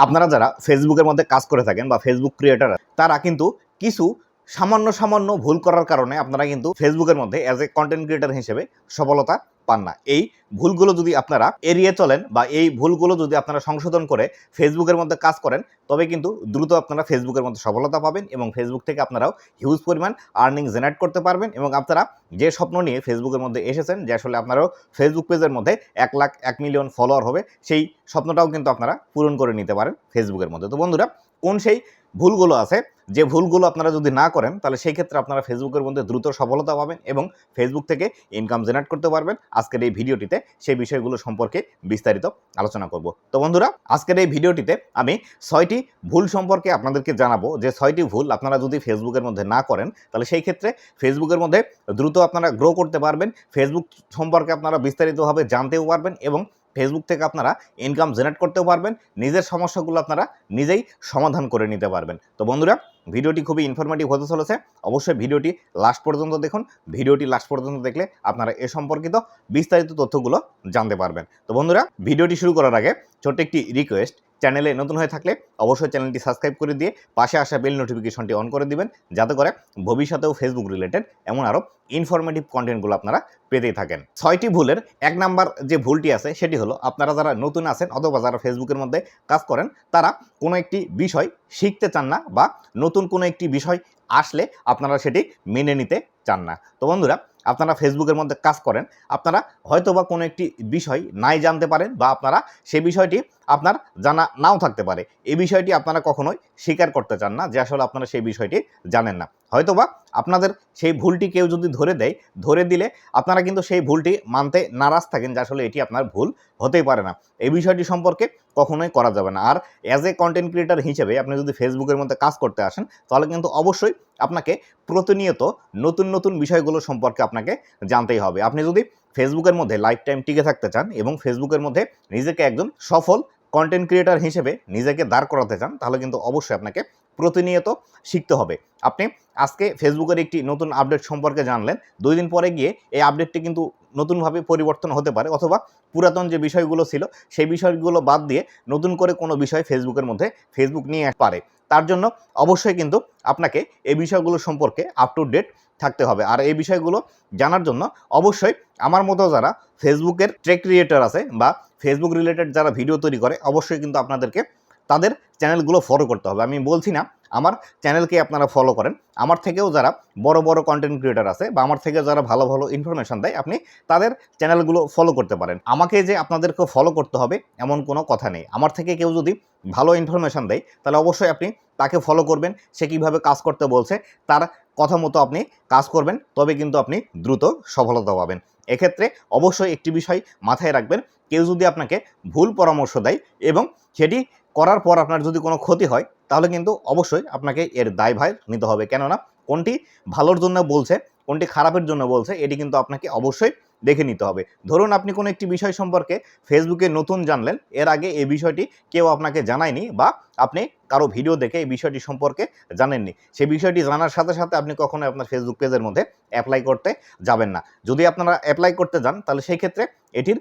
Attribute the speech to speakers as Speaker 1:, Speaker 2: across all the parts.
Speaker 1: আপনারা যারা ফেসবুকের মধ্যে কাজ করে থাকেন বা ফেসবুক ক্রিয়েটার তারা কিন্তু কিছু সামান্য সামান্য ভুল করার কারণে আপনারা কিন্তু ফেসবুকের মধ্যে অ্যাজ এ কন্টেন্ট ক্রিয়েটার হিসেবে সফলতা পান না। এই ভুলগুলো যদি আপনারা এড়িয়ে চলেন বা এই ভুলগুলো যদি আপনারা সংশোধন করে ফেসবুকের মধ্যে কাজ করেন, তবে কিন্তু দ্রুত আপনারা ফেসবুকের মধ্যে সফলতা পাবেন এবং ফেসবুক থেকে আপনারাও হিউজ পরিমাণ আর্নিং জেনারেট করতে পারবেন এবং আপনারা যে স্বপ্ন নিয়ে ফেসবুকের মধ্যে এসেছেন, যে আসলে আপনারাও ফেসবুক পেজের মধ্যে এক লাখ, এক মিলিয়ন ফলোয়ার হবে, সেই স্বপ্নটাও কিন্তু আপনারা পূরণ করে নিতে পারেন ফেসবুকের মধ্যে। তো বন্ধুরা, কোন সেই ভুলগুলো আছে। যে ভুলগুলো আপনারা যদি না করেন, তাহলে সেই ক্ষেত্রে আপনারা ফেসবুকের মধ্যে দ্রুত সফলতা পাবেন এবং ফেসবুক থেকে ইনকাম জেনারেট করতে পারবেন। আজকের এই ভিডিওটিতে সেই বিষয়গুলো সম্পর্কে বিস্তারিত আলোচনা করব। তো বন্ধুরা, আজকের এই ভিডিওটিতে আমি ছয়টি ভুল সম্পর্কে আপনাদেরকে জানাব। যে ছয়টি ভুল আপনারা যদি ফেসবুকের মধ্যে না করেন, তাহলে সেই ক্ষেত্রে ফেসবুকের মধ্যে দ্রুত আপনারা গ্রো করতে পারবেন। ফেসবুক সম্পর্কে আপনারা বিস্তারিতভাবে জানতেও পারবেন এবং ফেসবুক থেকে আপনারা ইনকাম জেনারেট করতেও পারবেন, নিজের সমস্যাগুলো আপনারা নিজেই সমাধান করে নিতে পারবেন। তো বন্ধুরা ভিডিওটি খুবই ইনফরমেটিভ হতে চলেছে। অবশ্যই ভিডিওটি লাস্ট পর্যন্ত দেখুন। ভিডিওটি লাস্ট পর্যন্ত দেখলে আপনারা এ সম্পর্কিত বিস্তারিত তথ্যগুলো জানতে পারবেন। তো বন্ধুরা, ভিডিওটি শুরু করার আগে ছোট্ট একটি রিকোয়েস্ট চ্যানেলে নতুন হয়ে থাকলে অবশ্যই চ্যানেলটি সাবস্ক্রাইব করে দিয়ে পাশে আসা বেল নোটিফিকেশনটি অন করে দিবেন। যাতে করে ভবিষ্যতেও ফেসবুক রিলেটেড এমন আরও ইনফরমেটিভ কন্টেন্টগুলো আপনারা পেতেই থাকেন। ছয়টি ভুলের এক নাম্বার যে ভুলটি আছে, সেটি হলো আপনারা যারা নতুন আছেন অথবা যারা ফেসবুকের মধ্যে কাজ করেন, তারা কোনো একটি বিষয় শিখতে চান না বা নতুন কোনো একটি বিষয় আসলে আপনারা সেটি মেনে নিতে চান না। তো বন্ধুরা, আপনারা ফেসবুকের মধ্যে কাজ করেন, আপনারা হয়তো বা কোনো একটি বিষয় নাই জানতে পারেন বা আপনারা সে বিষয়টি আপনার জানা নাও থাকতে পারে। এই বিষয়টি আপনারা কখনোই স্বীকার করতে চান না যে আসলে আপনারা সেই বিষয়টি জানেন না। হয়তোবা আপনাদের সেই ভুলটি কেউ যদি ধরে দেয়, ধরে দিলে আপনারা কিন্তু সেই ভুলটি মানতে নারাজ থাকেন যে আসলে এটি আপনার ভুল হতেই পারে না। এই বিষয়টি সম্পর্কে কখনোই করা যাবে না। আর অ্যাজ এ কন্টেন্ট ক্রিয়েটার হিসেবে আপনি যদি ফেসবুকের মধ্যে কাজ করতে আসেন, তাহলে কিন্তু অবশ্যই আপনাকে প্রতিনিয়ত নতুন নতুন বিষয়গুলো সম্পর্কে আপনাকে জানতেই হবে। আপনি যদি ফেসবুকের মধ্যে লাইফ টাইম টিকে থাকতে চান এবং ফেসবুকের মধ্যে নিজেকে একজন সফল কন্টেন্ট ক্রিয়েটার হিসেবে নিজেকে দাঁড় করাতে চান, তাহলে কিন্তু অবশ্যই আপনাকে প্রতিনিয়ত শিখতে হবে। আপনি আজকে ফেসবুকের একটি নতুন আপডেট সম্পর্কে জানলেন, দুই দিন পরে গিয়ে এই আপডেটটি কিন্তু নতুনভাবে পরিবর্তন হতে পারে অথবা পুরাতন যে বিষয়গুলো ছিল, সেই বিষয়গুলো বাদ দিয়ে নতুন করে কোনো বিষয় ফেসবুকের মধ্যে ফেসবুক নিয়ে পারে। তার জন্য অবশ্যই কিন্তু আপনাকে এই বিষয়গুলো সম্পর্কে আপ টু ডেট থাকতে হবে। আর এই বিষয়গুলো জানার জন্য অবশ্যই আমার মতো যারা ফেসবুকের ট্রেক ক্রিয়েটার আছে বা ফেসবুক রিলেটেড যারা ভিডিও তৈরি করে, অবশ্যই কিন্তু আপনাদেরকে তাদের চ্যানেলগুলো ফলো করতে হবে। আমি বলছি না, আমার চ্যানেলকে আপনারা ফলো করেন। আমার থেকেও যারা বড় বড় কন্টেন্ট ক্রিয়েটার আছে বা আমার থেকে যারা ভালো ভালো ইনফরমেশন দেয়, আপনি তাদের চ্যানেলগুলো ফলো করতে পারেন। আমাকে যে আপনাদেরকে ফলো করতে হবে এমন কোনো কথা নেই। আমার থেকে কেউ যদি ভালো ইনফরমেশন দেয়, তাহলে অবশ্যই আপনি তাকে ফলো করবেন। সে কীভাবে কাজ করতে বলছে, তার কথা মতো আপনি কাজ করবেন, তবে কিন্তু আপনি দ্রুত সফলতা পাবেন। এক্ষেত্রে অবশ্যই একটি বিষয় মাথায় রাখবেন, কেউ যদি আপনাকে ভুল পরামর্শ দেয় এবং সেটি করার পর আপনার যদি কোনো ক্ষতি হয়, তাহলে কিন্তু অবশ্যই আপনাকে এর দায়ভার নিতে হবে। কেননা কোনটি ভালোর জন্য বলছে, কোনটি খারাপের জন্য বলছে, এটি কিন্তু আপনাকে অবশ্যই দেখে নিতে হবে। ধরুন আপনি কোনো একটি বিষয় সম্পর্কে ফেসবুকে নতুন জানলেন, এর আগে এই বিষয়টি কেউ আপনাকে জানায়নি বা আপনি কারও ভিডিও দেখে এই বিষয়টি সম্পর্কে জানেননি সেই বিষয়টি জানার সাথে সাথে আপনি কখনোই আপনার ফেসবুক পেজের মধ্যে অ্যাপ্লাই করতে যাবেন না। যদি আপনারা অ্যাপ্লাই করতে যান, তাহলে সেই ক্ষেত্রে এটির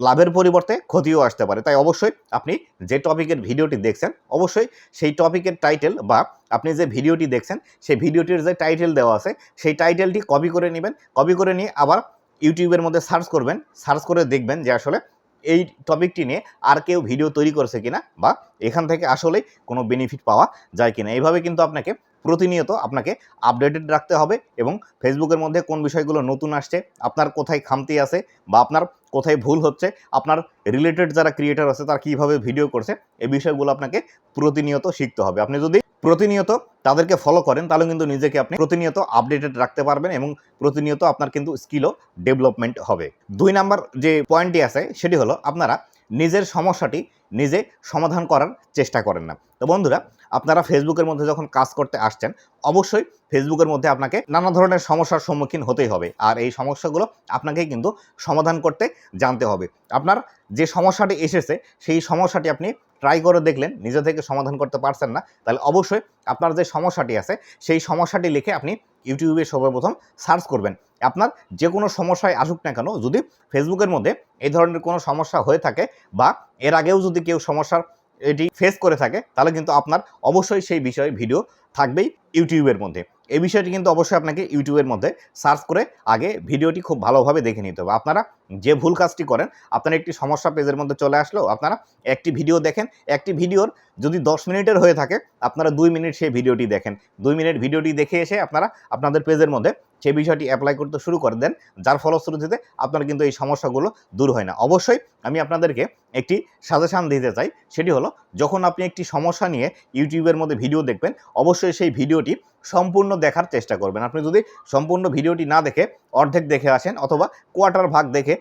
Speaker 1: লাভের পরিবর্তে ক্ষতিও আসতে পারে। তাই অবশ্যই আপনি যে টপিকের ভিডিওটি দেখছেন, অবশ্যই সেই টপিকের টাইটেল বা আপনি যে ভিডিওটি দেখছেন, সেই ভিডিওটির যে টাইটেল দেওয়া আছে, সেই টাইটেলটি কপি করে নেবেন। কপি করে নিয়ে আবার ইউটিউবের মধ্যে সার্চ করবেন। সার্চ করে দেখবেন যে আসলে এই টপিকটি নিয়ে আর কেউ ভিডিও তৈরি করছে কিনা বা এখান থেকে আসলেই কোনো বেনিফিট পাওয়া যায় কিনা। এইভাবে কিন্তু আপনাকে প্রতিনিয়ত আপনাকে আপডেটেড রাখতে হবে এবং ফেসবুকের মধ্যে কোন বিষয়গুলো নতুন আসছে, আপনার কোথায় খামতি আছে বা আপনার কোথায় ভুল হচ্ছে, আপনার রিলেটেড যারা ক্রিয়েটার আছে তারা কীভাবে ভিডিও করছে এই বিষয়গুলো আপনাকে প্রতিনিয়ত শিখতে হবে। আপনি যদি প্রতিনিয়ত তাদেরকে ফলো করেন, তাহলে কিন্তু নিজেকে আপনি প্রতিনিয়ত আপডেটেড রাখতে পারবেন এবং প্রতিনিয়ত আপনার কিন্তু স্কিলও ডেভেলপমেন্ট হবে। দুই নাম্বার যে পয়েন্টটি আছে, সেটি হলো আপনারা নিজের সমস্যাটি নিজে সমাধান করার চেষ্টা করেন না। তো বন্ধুরা, আপনারা ফেসবুকের মধ্যে যখন কাজ করতে আসছেন, অবশ্যই ফেসবুকের মধ্যে আপনাকে নানা ধরনের সমস্যার সম্মুখীন হতেই হবে। আর এই সমস্যাগুলো আপনাকে কিন্তু সমাধান করতে জানতে হবে। আপনার যে সমস্যাটি এসেছে, সেই সমস্যাটি আপনি ট্রাই করে দেখলেন, নিজে থেকে সমাধান করতে পারছেন না, তাহলে অবশ্যই আপনার যে সমস্যাটি আছে, সেই সমস্যাটি লিখে আপনি ইউটিউবে সর্বপ্রথম সার্চ করবেন। আপনার যে কোনো সমস্যায় আসুক না কেন, যদি ফেসবুকের মধ্যে এই ধরনের কোনো সমস্যা হয়ে থাকে বা এর আগেও যদি কেউ সমস্যার এটি ফেস করে থাকে, তাহলে কিন্তু আপনার অবশ্যই সেই বিষয়ে ভিডিও থাকবেই ইউটিউবের মধ্যে। এই বিষয়টি কিন্তু অবশ্যই আপনাকে ইউটিউবের মধ্যে সার্চ করে আগে ভিডিওটি খুব ভালোভাবে দেখে নিতে হবে। আপনারা যে ভুল কাজটি করেন, আপনার একটি সমস্যা পেজের মধ্যে চলে আসলো আপনারা একটি ভিডিও দেখেন, একটি ভিডিওর যদি দশ মিনিটের হয়ে থাকে, আপনারা দুই মিনিট সেই ভিডিওটি দেখেন। দুই মিনিট ভিডিওটি দেখে এসে আপনারা আপনাদের পেজের মধ্যে সেই বিষয়টি অ্যাপ্লাই করতে শুরু করে দেন, যার ফলশ্রুতিতে আপনার কিন্তু এই সমস্যাগুলো দূর হয় না। অবশ্যই আমি আপনাদেরকে একটি সাজেশান দিতে চাই, সেটি হলো, যখন আপনি একটি সমস্যা নিয়ে ইউটিউবের মধ্যে ভিডিও দেখবেন, অবশ্যই সেই ভিডিওটি সম্পূর্ণ দেখার চেষ্টা করবেন। আপনি যদি সম্পূর্ণ ভিডিওটি না দেখে অর্ধেক দেখে আসেন অথবা কোয়ার্টার ভাগ দেখে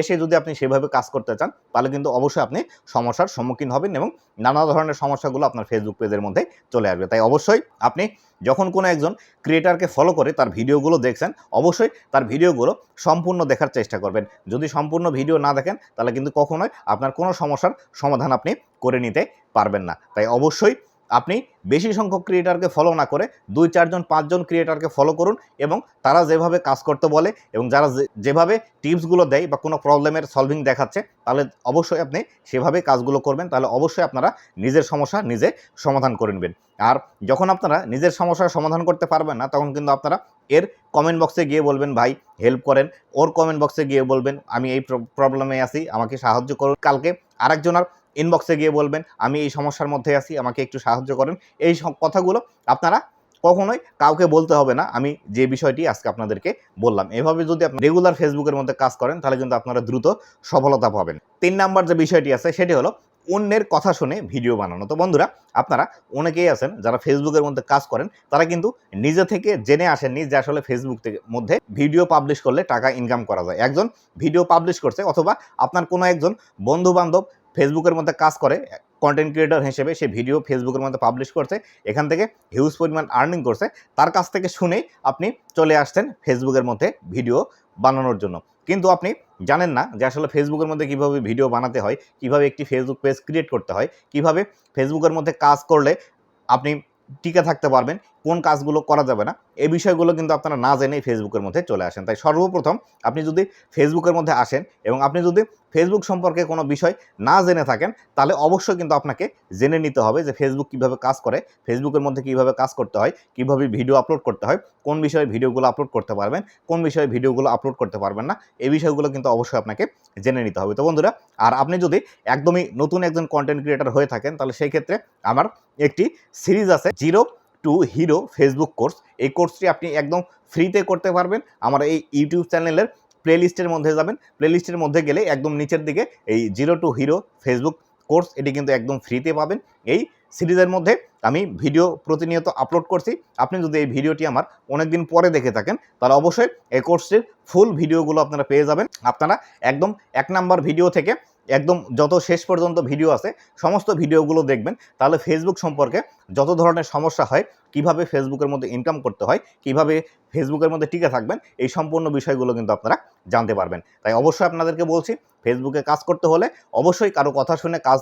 Speaker 1: এসে যদি আপনি সেভাবে কাজ করতে চান, তাহলে কিন্তু অবশ্যই আপনি সমস্যার সম্মুখীন হবেন এবং নানা ধরনের সমস্যাগুলো আপনার ফেসবুক পেজের মধ্যে চলে আসবে। তাই অবশ্যই আপনি যখন কোনো একজন ক্রিয়েটারকে ফলো করে তার ভিডিওগুলো দেখছেন, অবশ্যই তার ভিডিওগুলো সম্পূর্ণ দেখার চেষ্টা করবেন। যদি সম্পূর্ণ ভিডিও না দেখেন, তাহলে কিন্তু কখনোই আপনার কোনো সমস্যার সমাধান আপনি করে নিতে পারবেন না। তাই অবশ্যই আপনি বেশি সংখ্যক ক্রিয়েটারকে ফলো না করে দুই, চারজন, পাঁচজন ক্রিয়েটারকে ফলো করুন এবং তারা যেভাবে কাজ করতে বলে এবং যারা যেভাবে টিপসগুলো দেয় বা কোনো প্রবলেমের সলভিং দেখাচ্ছে, তাহলে অবশ্যই আপনি সেভাবে কাজগুলো করবেন, তাহলে অবশ্যই আপনারা নিজের সমস্যা নিজে সমাধান করে নেবেন। আর যখন আপনারা নিজের সমস্যার সমাধান করতে পারবেন না, তখন কিন্তু আপনারা এর কমেন্ট বক্সে গিয়ে বলবেন, ভাই হেল্প করেন। ওর কমেন্ট বক্সে গিয়ে বলবেন, আমি এই প্রবলেমে আছি, আমাকে সাহায্য করুন। কালকে আরেকজনের ইনবক্সে গিয়ে বলবেন, আমি এই সমস্যার মধ্যে আছি, আমাকে একটু সাহায্য করেন। এই সব কথাগুলো আপনারা কখনোই কাউকে বলতে হবে না। আমি যে বিষয়টি আজকে আপনাদেরকে বললাম, এভাবে যদি আপনি রেগুলার ফেসবুকের মধ্যে কাজ করেন, তাহলে কিন্তু আপনারা দ্রুত সফলতা পাবেন। তিন নাম্বার যে বিষয়টি আছে, সেটি হলো অন্যের কথা শুনে ভিডিও বানানো। তো বন্ধুরা, আপনারা অনেকেই আছেন যারা ফেসবুকের মধ্যে কাজ করেন, তারা কিন্তু নিজে থেকে জেনে আসেননি যে আসলে ফেসবুক থেকে মধ্যে ভিডিও পাবলিশ করলে টাকা ইনকাম করা যায়। একজন ভিডিও পাবলিশ করছে অথবা আপনার কোনো একজন বন্ধু বান্ধব ফেসবুকের মধ্যে কাজ করে কন্টেন্ট ক্রিয়েটর হিসেবে সে ভিডিও ফেসবুকের মধ্যে পাবলিশ করছে, এখান থেকে হিউজ পরিমাণ আর্নিং করছে, তার কাছ থেকে শুনেই আপনি চলে আসছেন ফেসবুকের মধ্যে ভিডিও বানানোর জন্য। কিন্তু আপনি জানেন না যে আসলে ফেসবুকের মধ্যে কীভাবে ভিডিও বানাতে হয়, কীভাবে একটি ফেসবুক পেজ ক্রিয়েট করতে হয়, কীভাবে ফেসবুকের মধ্যে কাজ করলে আপনি টিকে থাকতে পারবেন কোন কাজগুলো করা যাবে না, এই বিষয়গুলো কিন্তু আপনারা না জেনেই ফেসবুকের মধ্যে চলে আসেন। তাই সর্বপ্রথম আপনি যদি ফেসবুকের মধ্যে আসেন এবং আপনি যদি ফেসবুক সম্পর্কে কোনো বিষয় না জেনে থাকেন, তাহলে অবশ্যই কিন্তু আপনাকে জেনে নিতে হবে যে ফেসবুক কীভাবে কাজ করে ফেসবুকের মধ্যে কীভাবে কাজ করতে হয়, কীভাবে ভিডিও আপলোড করতে হয়, কোন বিষয়ে ভিডিওগুলো আপলোড করতে পারবেন, কোন বিষয়ে ভিডিওগুলো আপলোড করতে পারবেন না, এই বিষয়গুলো কিন্তু অবশ্যই আপনাকে জেনে নিতে হবে। তো বন্ধুরা, আর আপনি যদি একদমই নতুন একজন কন্টেন্ট ক্রিয়েটর হয়ে থাকেন, তাহলে সেই ক্ষেত্রে আমার একটি সিরিজ আছে zero to hero Facebook course. এই কোর্সটি আপনি একদম ফ্রিতে করতে পারবেন। আমার এই ইউটিউব চ্যানেলের প্লেলিস্টের মধ্যে যাবেন। প্লেলিস্টের মধ্যে গেলে একদম নিচের দিকে এই zero to hero Facebook course, এটি কিন্তু একদম ফ্রিতে পাবেন। এই সিরিজের মধ্যে আমি ভিডিও প্রতিনিয়ত আপলোড করছি। আপনি যদি এই ভিডিওটি আমার অনেক দিন পরে দেখে থাকেন, তাহলে অবশ্যই এই কোর্সটির ফুল ভিডিওগুলো আপনারা পেয়ে যাবেন। আপনারা একদম এক নাম্বার ভিডিও থেকে একদম যত শেষ পর্যন্ত ভিডিও আছে, সমস্ত ভিডিওগুলো দেখবেন। তাহলে ফেসবুক সম্পর্কে যত ধরনের সমস্যা হয়, কীভাবে ফেসবুকের মধ্যে ইনকাম করতে হয়, কীভাবে ফেসবুকের মধ্যে টিকে থাকবেন, এই সম্পূর্ণ বিষয়গুলো কিন্তু আপনারা জানতে পারবেন। তাই অবশ্যই আপনাদেরকে বলছি ফেসবুকে কাজ করতে হলে অবশ্যই কারও কথা শুনে কাজ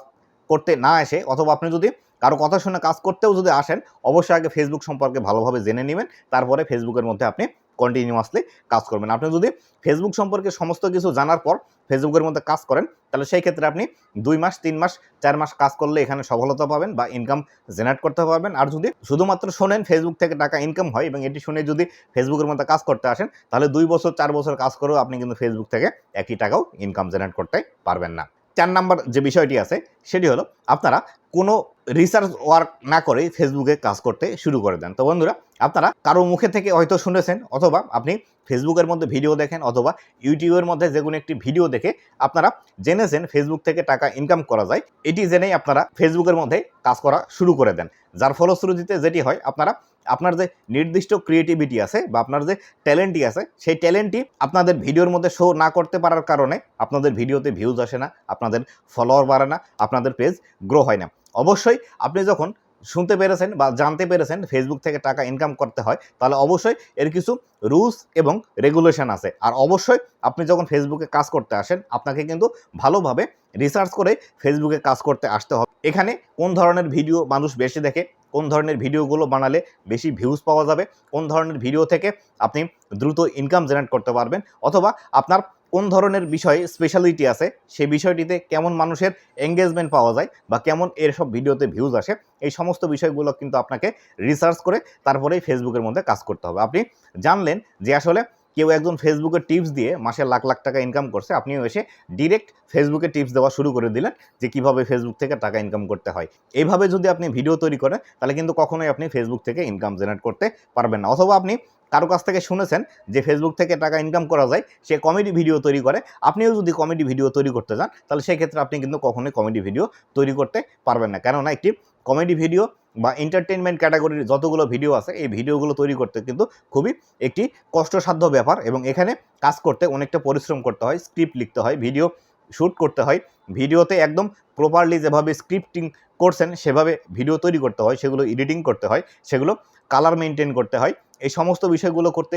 Speaker 1: করতে না এসে, অথবা আপনি যদি কারও কথা শুনে কাজ করতেও যদি আসেন, অবশ্যই আগে ফেসবুক সম্পর্কে ভালোভাবে জেনে নেবেন, তারপরে ফেসবুকের মধ্যে আপনি কন্টিনিউয়াসলি কাজ করবেন। আপনি যদি ফেসবুক সম্পর্কে সমস্ত কিছু জানার পর ফেসবুকের মধ্যে কাজ করেন, তাহলে সেই ক্ষেত্রে আপনি দুই মাস, তিন মাস, চার মাস কাজ করলে এখানে সফলতা পাবেন বা ইনকাম জেনারেট করতে পারবেন। আর যদি শুধুমাত্র শোনেন ফেসবুক থেকে টাকা ইনকাম হয় এবং এটি শুনে যদি ফেসবুকের মধ্যে কাজ করতে আসেন, তাহলে দুই বছর, চার বছর কাজ করেও আপনি কিন্তু ফেসবুক থেকে একই টাকাও ইনকাম জেনারেট করতে পারবেন না। চার নাম্বার যে বিষয়টি আছে, সেটি হলো আপনারা কোনো রিসার্চ ওয়ার্ক না করে ফেসবুকে কাজ করতে শুরু করে দেন। তো বন্ধুরা, আপনারা কারও মুখে থেকে হয়তো শুনেছেন অথবা আপনি ফেসবুকের মধ্যে ভিডিও দেখেন অথবা ইউটিউবের মধ্যে যে কোনো একটি ভিডিও দেখে আপনারা জেনেছেন ফেসবুক থেকে টাকা ইনকাম করা যায়, এটি জেনেই আপনারা ফেসবুকের মধ্যে কাজ করা শুরু করে দেন। যার ফলশ্রুতিতে যেটি হয়, আপনারা, আপনার যে নির্দিষ্ট ক্রিয়েটিভিটি আছে বা আপনার যে ট্যালেন্টটি আছে, সেই ট্যালেন্টটি আপনাদের ভিডিওর মধ্যে শো না করতে পারার কারণে আপনাদের ভিডিওতে ভিউজ আসে না, আপনাদের ফলোয়ার বাড়ে না, আপনাদের পেজ গ্রো হয় না। অবশ্যই আপনি যখন শুনতে পেরেছেন বা জানতে পেরেছেন ফেসবুক থেকে টাকা ইনকাম করতে হয়, তাহলে অবশ্যই এর কিছু রুলস এবং রেগুলেশন আছে। আর অবশ্যই আপনি যখন ফেসবুকে কাজ করতে আসেন, আপনাকে কিন্তু ভালোভাবে রিসার্চ করে ফেসবুকে কাজ করতে আসতে হবে। এখানে কোন ধরনের ভিডিও মানুষ বেশি দেখে, কোন ধরনের ভিডিওগুলো বানালে বেশি ভিউজ পাওয়া যাবে, কোন ধরনের ভিডিও থেকে আপনি দ্রুত ইনকাম জেনারেট করতে পারবেন, অথবা আপনার কোন ধরনের বিষয় স্পেশালিটি আছে, সেই বিষয়টিতে কেমন মানুষের এঙ্গেজমেন্ট পাওয়া যায় বা কেমন এর সব ভিডিওতে ভিউজ আসে, এই সমস্ত বিষয়গুলো কিন্তু আপনাকে রিসার্চ করে তারপরেই ফেসবুকের মধ্যে কাজ করতে হবে। আপনি জানলেন যে আসলে কেউ একজন ফেসবুকের টিপস দিয়ে মাসে লাখ লাখ টাকা ইনকাম করছে, আপনিও এসে ডিরেক্ট ফেসবুকে টিপস দেওয়া শুরু করে দিলেন যে কীভাবে ফেসবুক থেকে টাকা ইনকাম করতে হয়। এইভাবে যদি আপনি ভিডিও তৈরি করেন, তাহলে কিন্তু কখনোই আপনি ফেসবুক থেকে ইনকাম জেনারেট করতে পারবেন না। অথবা আপনি কারও কাছ থেকে শুনেছেন যে ফেসবুক থেকে টাকা ইনকাম করা যায়, সে কমেডি ভিডিও তৈরি করে। আপনিও যদি কমেডি ভিডিও তৈরি করতে চান তাহলে সেক্ষেত্রে আপনি কিন্তু কখনোই কমেডি ভিডিও তৈরি করতে পারবেন না। কেননা একটি কমেডি ভিডিও বা এন্টারটেনমেন্ট ক্যাটাগরির যতগুলো ভিডিও আছে, এই ভিডিওগুলো তৈরি করতে কিন্তু খুবই একটি কষ্টসাধ্য ব্যাপার এবং এখানে কাজ করতে অনেকটা পরিশ্রম করতে হয় স্ক্রিপ্ট লিখতে হয় ভিডিও শ্যুট করতে হয় ভিডিওতে একদম প্রপারলি যেভাবে স্ক্রিপ্টিং করছেন, সেভাবে ভিডিও তৈরি করতে হয়, সেগুলো এডিটিং করতে হয়, সেগুলো কালার মেনটেন করতে হয় এই সমস্ত বিষয়গুলো করতে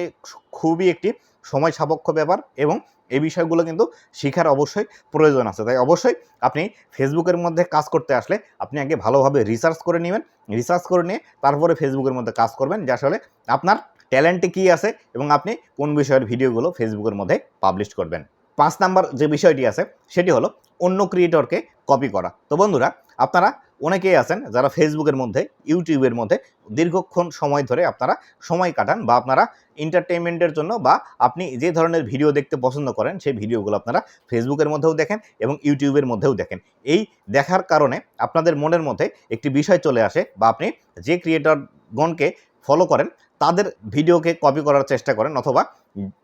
Speaker 1: খুবই একটি সময় সাপেক্ষ ব্যাপার এবং এই বিষয়গুলো কিন্তু শেখার অবশ্যই প্রয়োজন আছে। তাই অবশ্যই আপনি ফেসবুকের মধ্যে কাজ করতে আসলে আপনি আগে ভালোভাবে রিসার্চ করে নেবেন রিসার্চ করে নিয়ে তারপরে ফেসবুকের মধ্যে কাজ করবেন যে আসলে আপনার ট্যালেন্টে কী আছে এবং আপনি কোন বিষয়ের ভিডিওগুলো ফেসবুকের মধ্যে পাবলিশ করবেন। পাঁচ নাম্বার যে বিষয়টি আছে, সেটি হলো অন্য ক্রিয়েটরকে কপি করা। তো বন্ধুরা, আপনারা অনেকেই আছেন যারা ফেসবুকের মধ্যে ইউটিউবের মধ্যে দীর্ঘক্ষণ সময় ধরে আপনারা সময় কাটান বা আপনারা এন্টারটেনমেন্টের জন্য বা আপনি যে ধরনের ভিডিও দেখতে পছন্দ করেন, সেই ভিডিওগুলো আপনারা ফেসবুকের মধ্যেও দেখেন এবং ইউটিউবের মধ্যেও দেখেন। এই দেখার কারণে আপনাদের মনের মধ্যে একটি বিষয় চলে আসে বা আপনি যে ক্রিয়েটরগণকে ফলো করেন তাদের ভিডিওকে কপি করার চেষ্টা করেন অথবা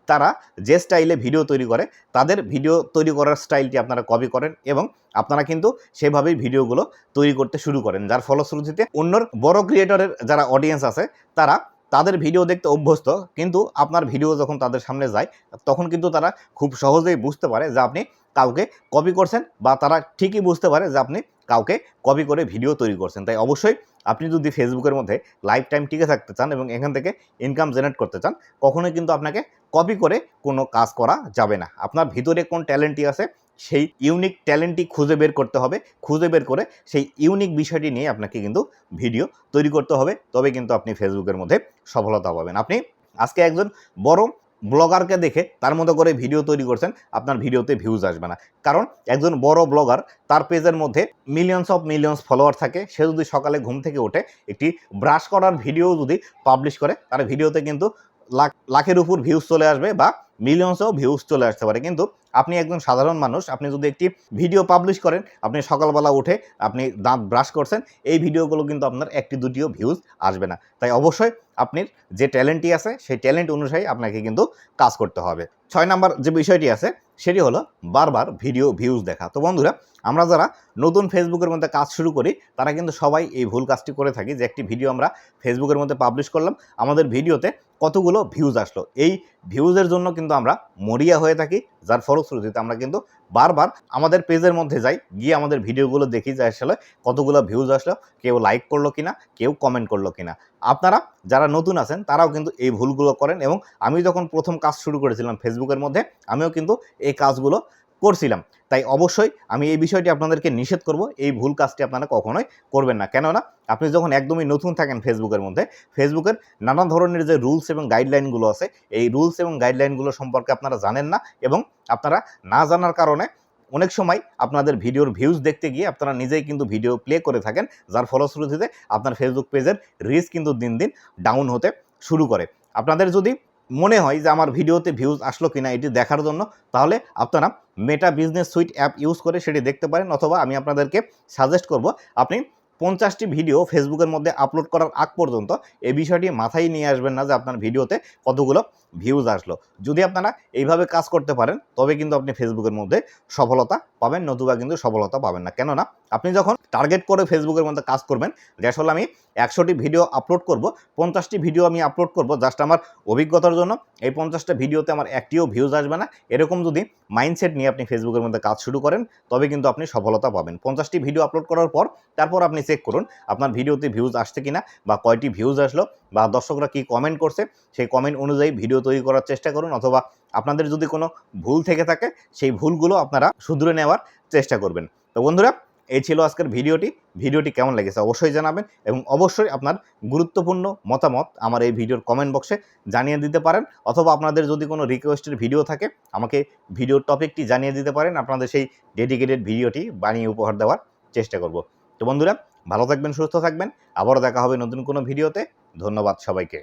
Speaker 1: তারা যে স্টাইলে ভিডিও তৈরি করে, তাদের ভিডিও তৈরি করার স্টাইলটি আপনারা কপি করেন এবং আপনারা কিন্তু সেভাবেই ভিডিওগুলো তৈরি করতে শুরু করেন। যার ফলশ্রুতিতে অন্যর বড় ক্রিয়েটরের যারা অডিয়েন্স আছে, তারা তাদের ভিডিও দেখতে অভ্যস্ত, কিন্তু আপনার ভিডিও যখন তাদের সামনে যায়, তখন কিন্তু তারা খুব সহজেই বুঝতে পারে যে আপনি কাউকে কপি করছেন বা তারা ঠিকই বুঝতে পারে যে আপনি কাউকে কপি করে ভিডিও তৈরি করছেন। তাই অবশ্যই আপনি যদি ফেসবুকের মধ্যে লাইফ টাইম টিকে থাকতে চান এবং এখান থেকে ইনকাম জেনারেট করতে চান, কখনোই কিন্তু আপনাকে কপি করে কোনো কাজ করা যাবে না। আপনার ভিতরে কোন ট্যালেন্টটি আছে, সেই ইউনিক ট্যালেন্টটি খুঁজে বের করতে হবে। খুঁজে বের করে সেই ইউনিক বিষয়টি নিয়ে আপনাকে কিন্তু ভিডিও তৈরি করতে হবে। তবে কিন্তু আপনি ফেসবুকের মধ্যে সফলতা পাবেন। আপনি আজকে একজন বড় ব্লগারকে দেখে তার মতো করে ভিডিও তৈরি করছেন, আপনার ভিডিওতে ভিউজ আসবে না। কারণ একজন বড় ব্লগার, তার পেজের মধ্যে মিলিয়নস অফ মিলিয়নস ফলোয়ার থাকে, সে যদি সকালে ঘুম থেকে ওঠে, একটি ব্রাশ করার ভিডিও যদি পাবলিশ করে, তার ভিডিওতে কিন্তু লাখ, লাখের উপর ভিউজ চলে আসবে বা মিলিয়নসও ভিউজ চলে আসতে পারে। কিন্তু আপনি একজন সাধারণ মানুষ, আপনি যদি একটি ভিডিও পাবলিশ করেন, আপনি সকালবেলা উঠে আপনি দাঁত ব্রাশ করছেন, এই ভিডিওগুলো কিন্তু আপনার একটি দুটিও ভিউজ আসবে না। তাই অবশ্যই আপনার যে ট্যালেন্টটি আছে, সেই ট্যালেন্ট অনুযায়ী আপনাকে কিন্তু কাজ করতে হবে। ছয় নাম্বার যে বিষয়টি আছে, সেটি হলো বারবার ভিডিও ভিউজ দেখা। তো বন্ধুরা আমরা যারা নতুন ফেসবুকের মধ্যে কাজ শুরু করি, তারা কিন্তু সবাই এই ভুল কাজটি করে থাকি যে একটি ভিডিও আমরা ফেসবুকের মধ্যে পাবলিশ করলাম। আমাদের ভিডিওতে কতগুলো ভিউজ আসলো? এই ভিউজের জন্য কিন্তু আমরা মরিয়া হয়ে থাকি, যার ফলশ্রুতিতে আমরা কিন্তু বারবার আমাদের পেজের মধ্যে যাই, গিয়ে আমাদের ভিডিওগুলো দেখি যে আসলে কতগুলো ভিউজ আসলো, কেউ লাইক করল কিনা, কেউ কমেন্ট করল কিনা। আপনারা যারা নতুন আছেন, তারাও কিন্তু এই ভুলগুলো করেন এবং আমি যখন প্রথম কাজ শুরু করেছিলাম ফেসবুকের মধ্যে, আমিও কিন্তু এই কাজগুলো করছিলাম। তাই অবশ্যই আমি এই বিষয়টি আপনাদেরকে নিষেধ করব, এই ভুল কাজটি আপনারা কখনোই করবেন না। কেননা আপনি যখন একদমই নতুন থাকেন ফেসবুকের মধ্যে, ফেসবুকের নানা ধরনের যে রুলস এবং গাইডলাইনগুলো আছে, এই রুলস এবং গাইডলাইনগুলো সম্পর্কে আপনারা জানেন না এবং আপনারা না জানার কারণে অনেক সময় আপনাদের ভিডিওর ভিউজ দেখতে গিয়ে আপনারা নিজেই কিন্তু ভিডিও প্লে করে থাকেন, যার ফলশ্রুতিতে আপনার ফেসবুক পেজের রিচ কিন্তু দিন দিন ডাউন হতে শুরু করে। আপনাদের যদি মনে হয় যে আমার ভিডিওতে ভিউজ আসলো কিনা এটি দেখার জন্য, তাহলে আপনারা Meta business suite app use করে সেটি দেখতে পারেন অথবা আমি আপনাদেরকে সাজেস্ট করব আপনি পঞ্চাশটি ভিডিও ফেসবুকের মধ্যে আপলোড করার আগ পর্যন্ত এই বিষয়টি মাথায় নিয়ে আসবেন না যে আপনার ভিডিওতে কতগুলো ভিউজ আসলো। যদি আপনারা এইভাবে কাজ করতে পারেন, তবে কিন্তু আপনি ফেসবুকের মধ্যে সফলতা পাবেন, নতুবা কিন্তু সফলতা পাবেন না। কেননা, আপনি যখন টার্গেট করে ফেসবুকের মধ্যে কাজ করবেন যে আসলে আমি একশোটি ভিডিও আপলোড করব, পঞ্চাশটি ভিডিও আমি আপলোড করব জাস্ট আমার অভিজ্ঞতার জন্য। এই পঞ্চাশটা ভিডিওতে আমার একটিও ভিউজ আসবে না। এরকম যদি মাইন্ডসেট নিয়ে আপনি ফেসবুকের মধ্যে কাজ শুরু করেন, তবে কিন্তু আপনি সফলতা পাবেন। পঞ্চাশটি ভিডিও আপলোড করার পর, তারপর আপনি চেক করুন আপনার ভিডিওতে ভিউজ আসছে কিনা বা কয়টি ভিউজ আসলো বা দর্শকরা কি কমেন্ট করছে, সেই কমেন্ট অনুযায়ী ভিডিও তৈরি করার চেষ্টা করুন অথবা আপনাদের যদি কোনো ভুল থেকে থাকে, সেই ভুলগুলো আপনারা শুধরে নেওয়ার চেষ্টা করবেন। তো বন্ধুরা, এই ছিল আজকের ভিডিওটি। ভিডিওটি কেমন লেগেছে অবশ্যই জানাবেন এবং অবশ্যই আপনার গুরুত্বপূর্ণ মতামত আমার এই ভিডিওর কমেন্ট বক্সে জানিয়ে দিতে পারেন। অথবা আপনাদের যদি কোনো রিকোয়েস্টের ভিডিও থাকে, আমাকে ভিডিওর টপিকটি জানিয়ে দিতে পারেন। আপনাদের সেই ডেডিকেটেড ভিডিওটি বানিয়ে উপহার দেওয়ার চেষ্টা করব। তো বন্ধুরা, ভালো থাকবেন, সুস্থ থাকবেন। আবারও দেখা হবে নতুন কোনো ভিডিওতে ধন্যবাদ সবাইকে।